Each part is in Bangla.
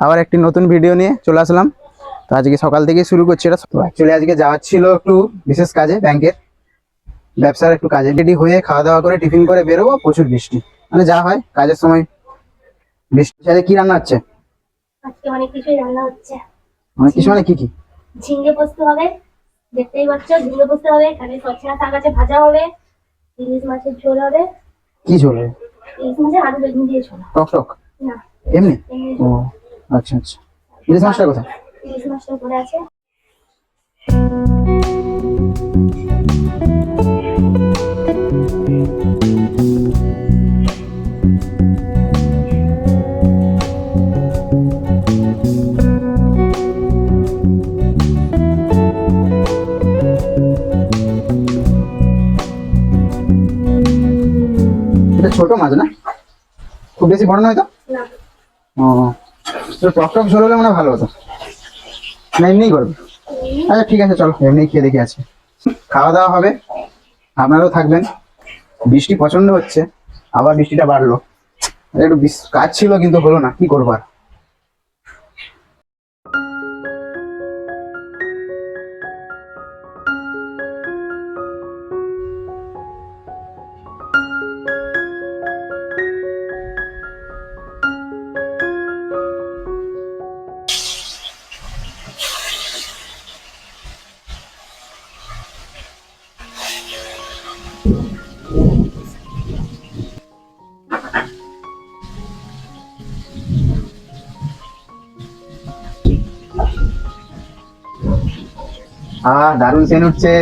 আবার একটি নতুন ভিডিও নিয়ে চলে আসলাম। তো আজকে সকাল থেকেই শুরু করছি এটা। অ্যাকচুয়ালি আজকে যাওয়ার ছিল একটু বিশেষ কাজে ব্যাংকের। ব্যবসার একটু কাজে। রেডি হয়ে খাওয়া দাওয়া করে টিফিন করে বেরোবো প্রচুর বৃষ্টি। মানে যা হয় কাজের সময়। বৃষ্টি আজকে কি রান্না হচ্ছে? আজকে অনেক কিছুই রান্না হচ্ছে। অনেক কিছু মানে কি কি? ঝিঙ্গে পোস্ত হবে দেখতেই পাচ্ছ ঝিঙ্গে পোস্ত হবে এখানে সচনা শাক আছে ভাজা হবে ইলিশ মাছের ঝোল হবে। কি ঝোলে ইলিশ মাছের আলু বেগুন দিয়ে ঝোল। টক টক? না। এমনি? ও। আচ্ছা আচ্ছা। ইলিশ মাছটা কোথায়? ইলিশ মাছটা উপরে আছে। এটা ছোট মাছ না? খুব বেশি বড় নয় তো? তো টক টক হলে মনে ভালো হতো। না, এমনিই করবে। আচ্ছা ঠিক আছে, চলো। এমনি খেয়ে দেখে আছে খাওয়া দাওয়া হবে। আপনারাও থাকবেন। বৃষ্টি পছন্দ হচ্ছে। আবার বৃষ্টিটা বাড়লো। একটু কাজ ছিল, কিন্তু হলো না। কি করব আর? আহ, দারুণ সেন উঠছে।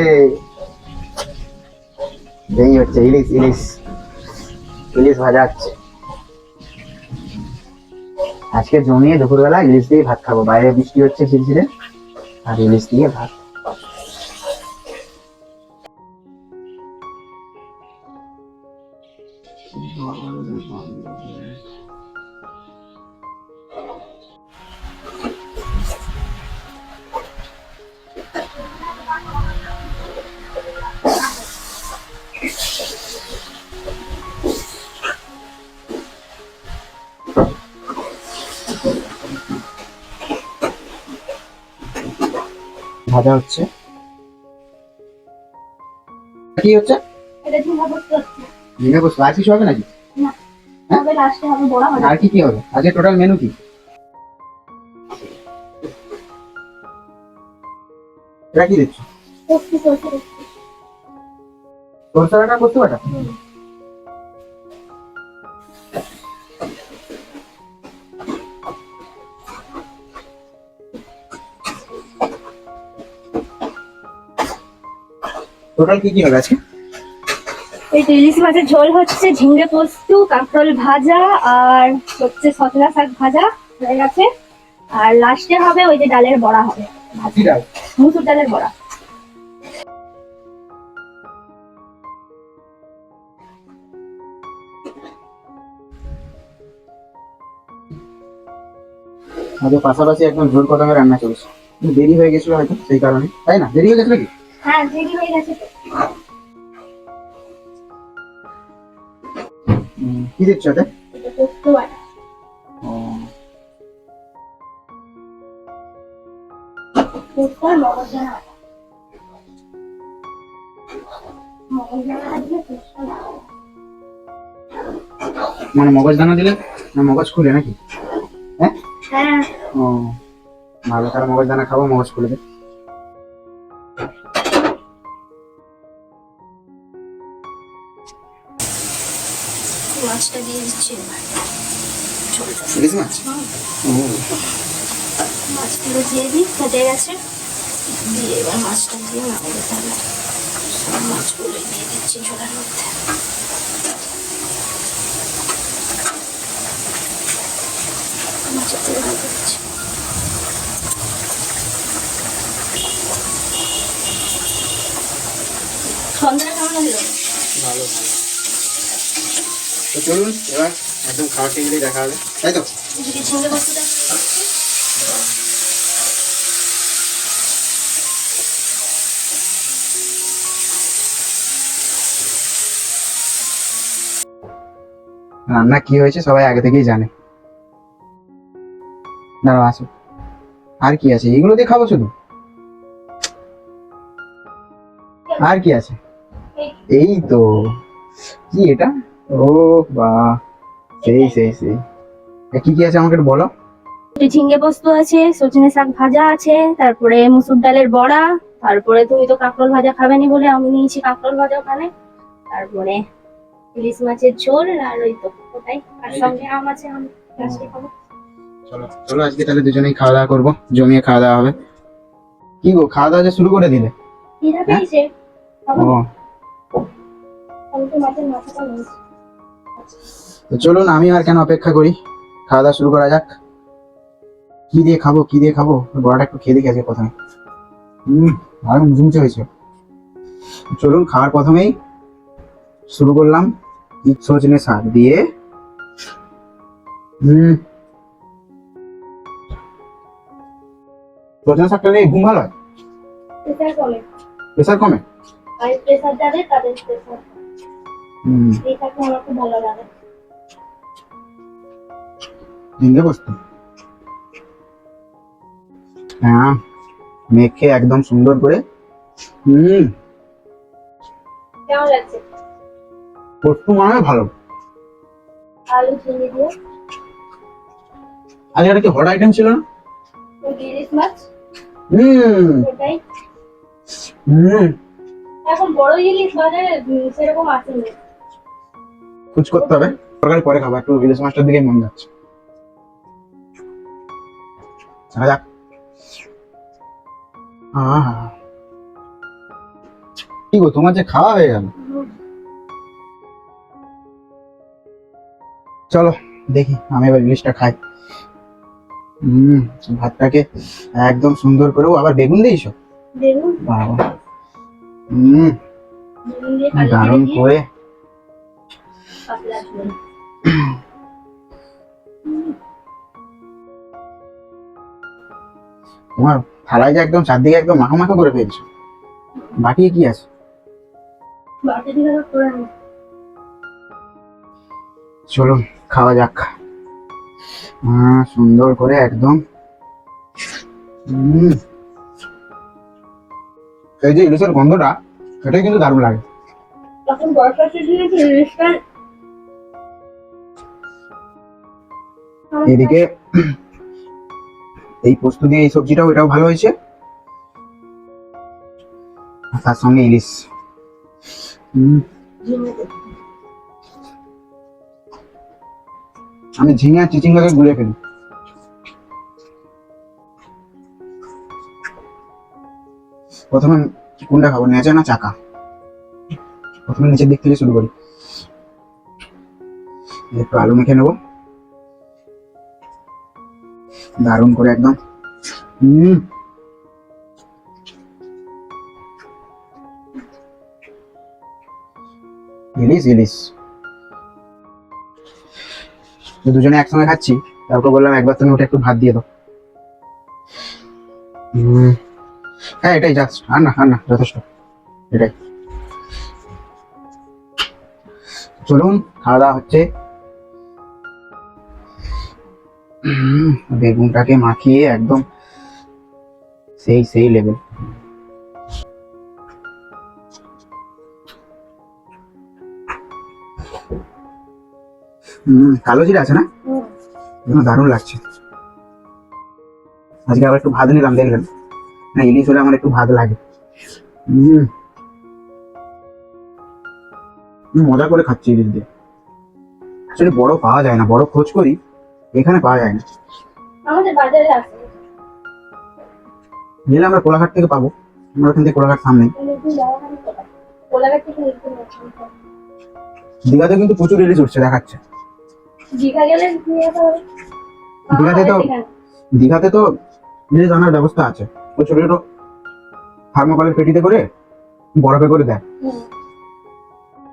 এই হচ্ছে, ইলিশ ইলিশ। ইলিশ ভাজা হচ্ছে। আজকে জমিয়ে দুপুরবেলা ইলিশ দিয়ে ভাত খাব। বাইরে বৃষ্টি হচ্ছে ঝিরঝিরে। আর ইলিশ দিয়ে ভাত। ভাজা হচ্ছে। কি হচ্ছে? এটা ঝিঙ্গা পোস্ত হচ্ছে ঝিঙে বসবো আর কিছু হবে নাকি? না। হবে লাস্টে হবে বড়া হবে। আর কি কি হবে? আজকে টোটাল মেনু কি? এটা কি দিচ্ছ সরষে বাটা করতে বাটা টোটাল কি কি হবে আজকে? এই ইলিশ মাছের ঝোল হচ্ছে ঝিঙ্গে পোস্ত কাঁকরোল ভাজা আর হচ্ছে সচনা শাক ভাজা হয়ে গেছে। আর লাস্টে হবে ওই যে ডালের বড়া হবে। ভাজি ডাল? মুসুর ডালের বড়া। আমাদের পাশাপাশি একদম জোর কদমে রান্না চলছে। দেরি হয়ে গেছিল হয়তো সেই কারণে। তাই না? দেরি হয়ে গেছিল কি? হ্যাঁ দেরি হয়ে গেছে তো। কি দিচ্ছ ওতে এটা পোস্ত বাটা পোস্ত আর মগজদানা বাটা মগজদানা দিয়ে পোস্ত মানে মগজ দানা দিলে? না মগজ খুলে নাকি? হ্যাঁ? হ্যাঁ। ও ভালো তারা মগজ দানা খাব মগজ খুলে দে। মাছটা দিয়ে দিচ্ছি। ইলিশ মাছ? মাছগুলো দিয়ে দিই গেছে। দিয়ে এবার মাছটা দিয়ে নামাবো তাহলে। সব মাছগুলো দিয়ে দিচ্ছি ঝোলের মধ্যে। মাছের তেল দিয়ে দিচ্ছি। সন্ধ্যাটা কেমন লাগল? ভালো ভালো। তো চলুন এবার একদম খাওয়া টেবিলে দেখা হবে। তাই তো? রান্না কি হয়েছে সবাই আগে থেকেই জানে। দাঁড়াও আসো। আর কি আছে? এগুলো দিয়ে খাব শুধু? আর কি আছে? এই তো। কি এটা? ও বা সেই সেই। সেই কি কি আছে আমাকে একটু বলো? একটু ঝিঙ্গে পোস্ত আছে সজনে শাক ভাজা আছে তারপরে মুসুর ডালের বড়া তারপরে তুমি তো কাঁকরোল ভাজা খাবে নি বলে আমি নিয়েছি কাঁকরোল ভাজা ওখানে। তারপরে ইলিশ মাছের ঝোল আর ওই তো ওটাই। আর সঙ্গে আম আছে আম লাস্টে খাব। চলো চলো আজকে তাহলে দুজনেই খাওয়া দাওয়া করব জমিয়ে খাওয়া দাওয়া হবে। কি গো খাওয়া দাওয়া শুরু করে দিলে? ও তো মাছের মাথাটা নিয়েছি চলুন আমি আর কেন অপেক্ষা করি? খাওয়া দাওয়া শুরু করা যাক। কি দিয়ে খাব কি দিয়ে খাব? বড়াটা একটু খেয়ে দেখি প্রথমে। হম মুচমুচে হয়েছে। চলুন খাওয়ার প্রথমেই শুরু করলাম সজনে শাক দিয়ে। হম সজনে শাকটা নিয়ে ঘুম ভালো হয়? প্রেসার কমে। প্রেশার কমে? আর প্রেসার যাদের তাদের প্রেসার হম। এই আমার খুব ভালো লাগে। ঝিঙ্গে বসতো। হ্যাঁ মেখে একদম সুন্দর করে। হম। কেমন লাগছে? পোস্ত মনে হয় ভালো। আলু ঝিঙে দিয়ে। আজকে একটা কি হট আইটেম ছিল না? ইলিশ মাছ। হুম। ওটাই। হুম। এখন বড় ইলিশ বাজারে সেরকম আসেনি কুচ করতে হবে। তরকারি পরে খাব একটু ইলিশ মাছটার দিকে মন যাচ্ছে। দেখা যাক। কি গো তোমার যে খাওয়া হয়ে গেল। চলো দেখি আমি এবার ইলিশটা খাই। হম ভাতটাকে একদম সুন্দর করেও আবার বেগুন দিয়েছ? বেগুন। বাবা। হম দারুণ করে তোমার থালায় যে একদম চারদিকে একদম মাখা মাখা করে ফেলছো। বাকি কি আছে? চলুন খাওয়া যাক। সুন্দর করে একদম। এই যে ইলিশের গন্ধটা সেটাই কিন্তু দারুণ লাগে। তখন বরফার সিজনে ইলিশটা এদিকে এই পোস্ত দিয়ে এই সবজিটাও, এটাও ভালো হয়েছে। তার সঙ্গে ইলিশ। আমি ঝিঙে আর চিচিঙ্গাকে গুলে ফেলি। প্রথমে কোনটা খাব, নেচা না চাকা? প্রথমে নিচের দিক থেকে শুরু করি। একটু আলু মেখে নেব। দারুণ করে একদম। ইলিশ ইলিশ। দুজনে একসঙ্গে খাচ্ছি। তারপর বললাম, একবার তুমি ওটা একটু ভাত দিয়ে দাও। হ্যাঁ এটাই জাস্ট আর না আর না, যথেষ্ট। এটাই। চলুন, খাওয়া দাওয়া হচ্ছে। বেগুনটাকে মাখিয়ে একদম সেই সেই লেভেল কালো জিরা আছে না? দারুণ লাগছে। আজকে আবার একটু ভাত নিলাম দেখলেন না, ইলিশ হলে আমার একটু ভাত লাগে। মজা করে খাচ্ছি ইলিশ দিয়ে। আসলে বড় পাওয়া যায় না, বড় খোঁজ করি। এখানে পাওয়া যায় না আমাদের বাজারে আছে। নিলে আমরা কোলাঘাট থেকে পাবো। আমরা ওখান থেকে কোলাঘাট সামনে। দীঘাতে কিন্তু প্রচুর ইলিশ উঠছে দেখাচ্ছে। দীঘাতে তো- দীঘাতে তো ইলিশ আনার ব্যবস্থা আছে। ওই ছোট ছোট থার্মোকলের পেটিতে করে বরফে করে দেয়।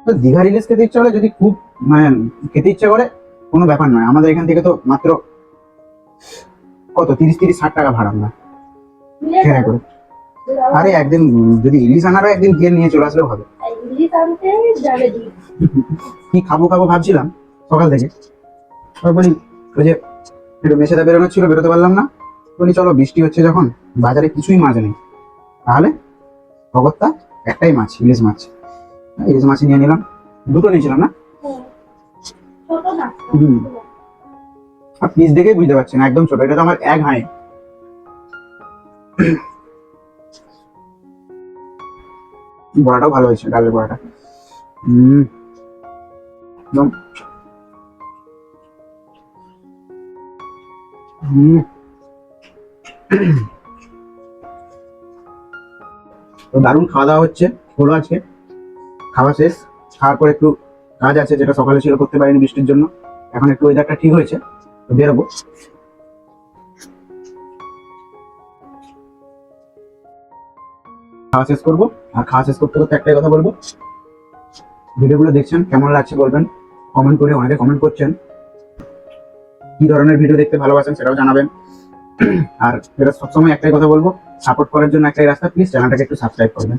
তো দীঘার ইলিশ খেতে ইচ্ছা হলে যদি খুব মানে খেতে ইচ্ছা করে কোনো ব্যাপার নয়। আমাদের এখান থেকে তো মাত্র কত? তিরিশ তিরিশ, ষাট টাকা ভাড়া আমরা। করে। আরে একদিন যদি ইলিশ আনারও একদিন গিয়ে নিয়ে চলে আসলেও হবে। কি খাব খাব ভাবছিলাম সকাল থেকে। বলি, ওই যে একটু মেছেদা বেরোনোর ছিল, বেরোতে পারলাম না। বলি, চলো, বৃষ্টি হচ্ছে যখন, বাজারে কিছুই মাছ নেই। তাহলে অগত্যা একটাই মাছ, ইলিশ মাছ। ইলিশ মাছ নিয়ে নিলাম। দুটো নিয়েছিলাম না? হুম। পিস দেখেই বুঝতে পারছি না একদম ছোট। এটা তো আমার এক হাই বড়াটাও ভালো হয়েছে, ডালের বড়াটা। হুম। একদম। তো দারুণ খাওয়া দাওয়া হচ্ছে হলো আজকে খাওয়া শেষ। খাওয়ার পর একটু কাজ আছে যেটা সকালে ছিল করতে পারিনি বৃষ্টির জন্য। এখন একটু ওয়েদারটা ঠিক হয়েছে বেরোবো। খাওয়া শেষ করব, আর খাওয়া শেষ করতে করতে একটাই কথা বলব। ভিডিওগুলো দেখছেন, কেমন লাগছে বলবেন? কমেন্ট করে অনেকে কমেন্ট করছেন। কি ধরনের ভিডিও দেখতে ভালোবাসেন সেটাও জানাবেন। আর এটা সবসময় একটাই কথা বলব সাপোর্ট করার জন্য একটাই রাস্তা প্লিজ চ্যানেলটাকে একটু সাবস্ক্রাইব করবেন।